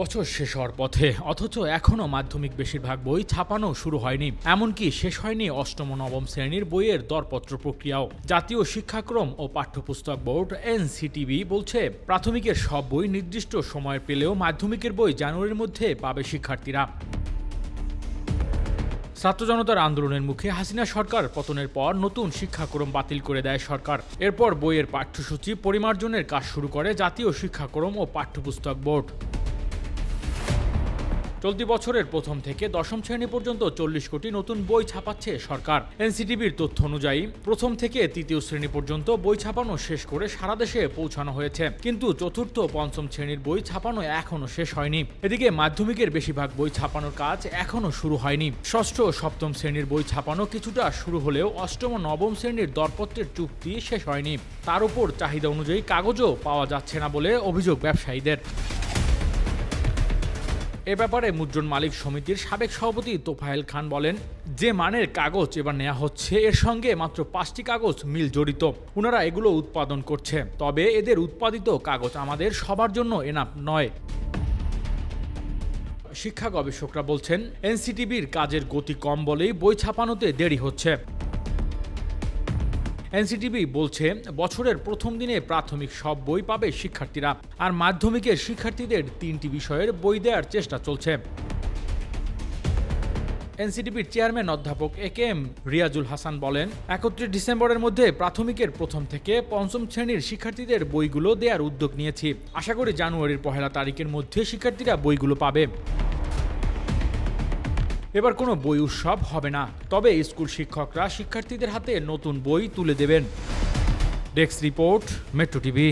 বছর শেষ হওয়ার পথে, অথচ এখনও মাধ্যমিক বেশিরভাগ বই ছাপানো শুরু হয়নি। এমনকি শেষ হয়নি অষ্টম নবম শ্রেণির বইয়ের দরপত্র প্রক্রিয়াও। জাতীয় শিক্ষাক্রম ও পাঠ্যপুস্তক বোর্ড, এনসিটিবি, বলছে, প্রাথমিকের সব বই নির্দিষ্ট সময় পেলেও মাধ্যমিকের বই জানুয়ারির মধ্যে পাবে শিক্ষার্থীরা। ছাত্র জনতার আন্দোলনের মুখে হাসিনা সরকার পতনের পর নতুন শিক্ষাক্রম বাতিল করে দেয় সরকার। এরপর বইয়ের পাঠ্যসূচি পরিমার্জনের কাজ শুরু করে জাতীয় শিক্ষাক্রম ও পাঠ্যপুস্তক বোর্ড। চলতি বছরের প্রথম থেকে দশম শ্রেণি পর্যন্ত চল্লিশ কোটি নতুন বই ছাপাচ্ছে সরকার। এনসিটিভির তথ্য অনুযায়ী, প্রথম থেকে তৃতীয় শ্রেণি পর্যন্ত বই ছাপানো শেষ করে সারা দেশে পৌঁছানো হয়েছে। কিন্তু চতুর্থ, পঞ্চম শ্রেণির বই ছাপানো এখনও শেষ হয়নি। এদিকে মাধ্যমিকের বেশিরভাগ বই ছাপানোর কাজ এখনও শুরু হয়নি। ষষ্ঠ, সপ্তম শ্রেণির বই ছাপানো কিছুটা শুরু হলেও অষ্টম নবম শ্রেণির দরপত্রের চুক্তি শেষ হয়নি। তার উপর চাহিদা অনুযায়ী কাগজও পাওয়া যাচ্ছে না বলে অভিযোগ ব্যবসায়ীদের। এ ব্যাপারে মুদ্রণ মালিক সমিতির সাবেক সভাপতি তোফায়েল খান বলেন, যে মানের কাগজ এবার নেওয়া হচ্ছে, এর সঙ্গে মাত্র পাঁচটি কাগজ মিল জড়িত। ওনারা এগুলো উৎপাদন করছে। তবে এদের উৎপাদিত কাগজ আমাদের সবার জন্য এনাফ নয়। শিক্ষা গবেষকরা বলছেন, এনসিটিভির কাজের গতি কম বলেই বই ছাপানোতে দেরি হচ্ছে। এনসিটিভি বলছে, বছরের প্রথম দিনে প্রাথমিক সব বই পাবে শিক্ষার্থীরা, আর মাধ্যমিকের শিক্ষার্থীদের তিনটি বিষয়ের বই দেওয়ার চেষ্টা চলছে। এনসিটিভির চেয়ারম্যান অধ্যাপক A K M Riazul Hasan বলেন, একত্রিশ ডিসেম্বরের মধ্যে প্রাথমিকের প্রথম থেকে পঞ্চম শ্রেণির শিক্ষার্থীদের বইগুলো দেওয়ার উদ্যোগ নিয়েছি। আশা করি জানুয়ারির পহেলা তারিখের মধ্যে শিক্ষার্থীরা বইগুলো পাবে। এবার কোনো বই উৎসব হবে না। তবে স্কুল শিক্ষকরা শিক্ষার্থীদের হাতে নতুন বই তুলে দেবেন। Desk report, metro TV.